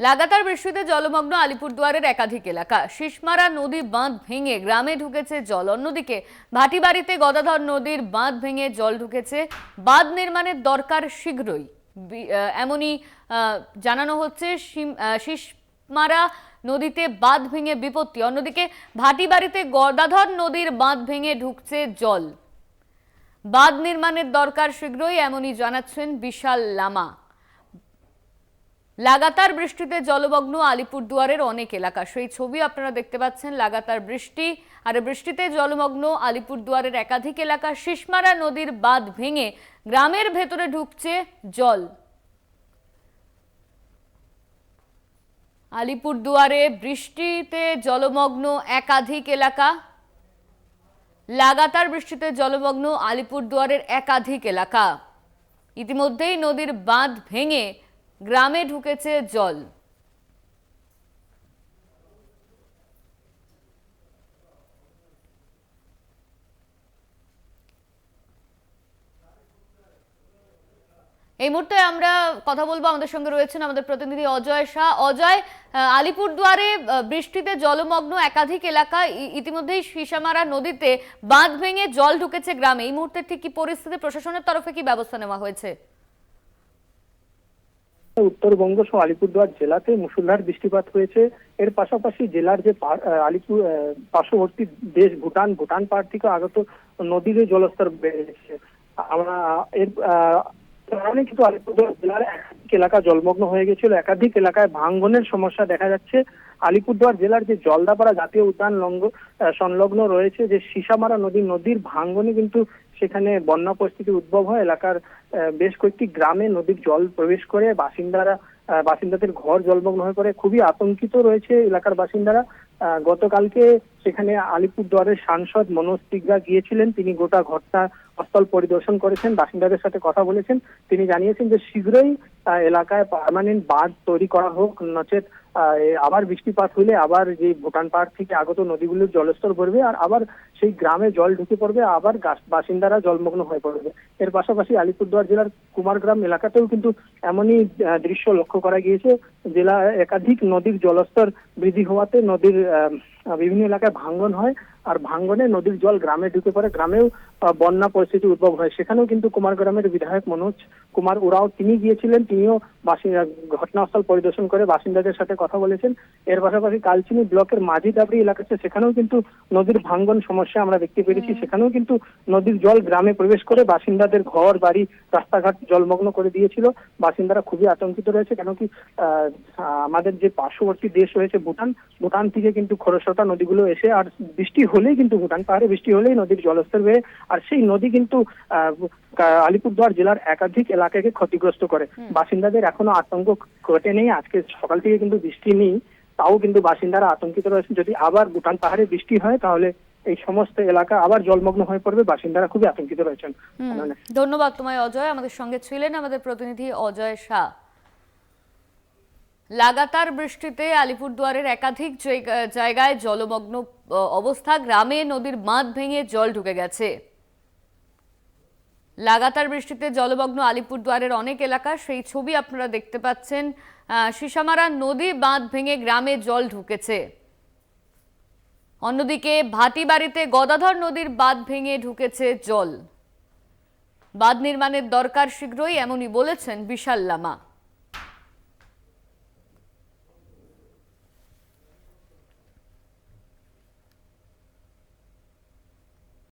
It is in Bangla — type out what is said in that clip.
লাগাতার বৃষ্টিতে জলমগ্ন আলিপুরদুয়ারের একাধিক এলাকা। শিশমারা নদী বাঁধ ভেঙে গ্রামে ঢুকেছে জল। অন্যদিকে ভাটিবাড়িতে গদাধর নদীর বাঁধ ভেঙে জল ঢুকেছে। বাঁধ নির্মাণের দরকার শীঘ্রই। এমনই জানানো হচ্ছে শিম- শিশমারা নদীতে বাঁধ ভেঙে বিপত্তি। অন্যদিকে ভাটিবাড়িতে গদাধর নদীর বাঁধ ভেঙে ঢুকছে জল। বাঁধ নির্মাণের দরকার শীঘ্রই, এমনই জানাচ্ছেন বিশাল লামা। লাগাতার বৃষ্টিতে জলমগ্ন আলিপুরদুয়ারের অনেক এলাকা। সেই ছবি আপনারা দেখতে পাচ্ছেন, লাগাতার বৃষ্টি। আর বৃষ্টিতে জলমগ্ন আলিপুরদুয়ারের একাধিক এলাকা, শিশমারা নদীর বাঁধ ভেঙে গ্রামের ভেতরে ঢুকছে জল। আলিপুরদুয়ারে বৃষ্টিতে জলমগ্ন একাধিক এলাকা। লাগাতার বৃষ্টিতে জলমগ্ন আলিপুরদুয়ারের একাধিক এলাকা। ইতিমধ্যেই নদীর বাঁধ ভেঙে গ্রামে ঢুকেছে জল। এই মুহূর্তে আমরা কথা বলব, আমাদের সঙ্গে রয়েছেন আমাদের প্রতিনিধি অজয় শাহ। অজয় আলিপুরদুয়ারে বৃষ্টিতে জলমগ্ন একাধিক এলাকা ইতিমধ্যেই সিসামারা নদীতে বাঁধ ভেঙে জল ঢুকেছে গ্রামে। এই মুহূর্তে ঠিক কি পরিস্থিতি? প্রশাসনের তরফে কি ব্যবস্থা নেওয়া হয়েছে? উত্তরবঙ্গ সহ আলিপুরদুয়ার জেলাতে মুসুলধার বৃষ্টিপাত হয়েছে। এর পাশাপাশি জেলার যে আলিপুর পার্শ্ববর্তী দেশ ভুটান ভুটান পাহাড় থেকে আগত নদীর জলস্তর বেড়েছে। আমরা, এর কারণে কিন্তু আলিপুরদুয়ার জেলার একাধিক এলাকা জলমগ্ন হয়ে গেছিল। একাধিক এলাকায় ভাঙ্গনের সমস্যা দেখা যাচ্ছে। আলিপুরদুয়ার জেলার যে জলদাপাড়া জাতীয় উদ্যান সংলগ্ন রয়েছে, যে সিসামারা নদী, নদীর ভাঙ্গনে কিন্তু সেখানে বন্যা পরিস্থিতি উদ্ভব হয়, এলাকার বেশ কয়েকটি গ্রামে নদীর জল প্রবেশ করে, বাসিন্দারা বাসিন্দাদের ঘর জলমগ্ন হয়ে পড়ে। খুবই আতঙ্কিত রয়েছে এলাকার বাসিন্দারা। গতকালকে সেখানে আলিপুরদুয়ারের সাংসদ মনোজ তিগরা গিয়েছিলেন। তিনি গোটা ঘরটা স্থল পরিদর্শন করেছেন, বাসিন্দাদের সাথে কথা বলেছেন। তিনি জানিয়েছেন যে শীঘ্রই এলাকায় পার্মানেন্ট বাঁধ তৈরি করা হোক, নচেত আবার বৃষ্টিপাত হলে আবার যে ভুটান পাহাড় থেকে আগত নদীগুলোর জলস্তর বাড়বে আর আবার সেই গ্রামে জল ঢুকে পড়বে, আবার বাসিন্দারা জলমগ্ন হয়ে পড়বে। এর পাশাপাশি আলিপুরদুয়ার জেলার কুমারগ্রাম এলাকাতেও কিন্তু এমনই দৃশ্য লক্ষ্য করা গিয়েছে। জেলা একাধিক নদীর জলস্তর বৃদ্ধি হওয়াতে নদীর বিভিন্ন এলাকায় ভাঙ্গন হয় আর ভাঙ্গনে নদীর জল গ্রামে ঢুকে পড়ে। গ্রামেও বন্যা পরিস্থিতি উদ্ভব হয়। সেখানেও কিন্তু কুমারগ্রামের বিধায়ক মনোজ কুমার উরাও তিনি গিয়েছিলেন তিনিও বাসিন্দা ঘটনাস্থল পরিদর্শন করে বাসিন্দাদের সাথে কথা বলেছেন। এর পাশাপাশি কালচিনি ব্লকের মাঝি দাবড়ি এলাকা আছে সেখানেও কিন্তু নদীর ভাঙ্গন সমস্যা আমরা দেখতে পেরেছি। সেখানেও কিন্তু নদীর জল গ্রামে প্রবেশ করে বাসিন্দাদের ঘর বাড়ি রাস্তাঘাট জলমগ্ন করে দিয়েছিল। বাসিন্দারা খুবই আতঙ্কিত রয়েছে কেন কি আমাদের যে পার্শ্ববর্তী দেশ রয়েছে ভুটান ভুটান থেকে কিন্তু খরস্রোতা নদীগুলো এসে আর বৃষ্টি হলেই কিন্তু ভুটান পাহাড়ে বৃষ্টি হলেই নদীর জলস্তর বেড়ে আর সেই নদী কিন্তু আহ, আলিপুরদুয়ার জেলার একাধিক এলাকাকে ক্ষতিগ্রস্ত করে। বাসিন্দাদের এখনও আতঙ্ক ঘটে নেই। আজকে সকাল থেকে কিন্তু বৃষ্টি নেই তাও কিন্তু বাসিন্দারা আতঙ্কিত রয়েছেন যদি আবার ভুটান পাহাড়ে বৃষ্টি হয় তাহলে এই সমস্ত এলাকা আবার জলমগ্ন হয়ে পড়বে। বাসিন্দারা খুবই আতঙ্কিত রয়েছেন। ধন্যবাদ তোমায় অজয়। আমাদের সঙ্গে ছিলেন আমাদের প্রতিনিধি অজয় শাহ। লাগাতার বৃষ্টিতে আলিপুরদুয়ারের একাধিক জায়গা- জায়গায় জলমগ্ন অবস্থা। গ্রামে নদীর বাঁধ ভেঙে জল ঢুকে গেছে। লাগাতার বৃষ্টিতে জলমগ্ন আলিপুরদুয়ারের অনেক এলাকা, সেই ছবি আপনারা দেখতে পাচ্ছেন। শিশামারা নদী বাঁধ ভেঙে গ্রামে জল ঢুকেছে। অন্যদিকে ভাটিবাড়িতে গদাধর নদীর বাঁধ ভেঙে ঢুকেছে জল। বাঁধ নির্মাণের দরকার শীঘ্রই, এমনই বলেছেন বিশাল লামা।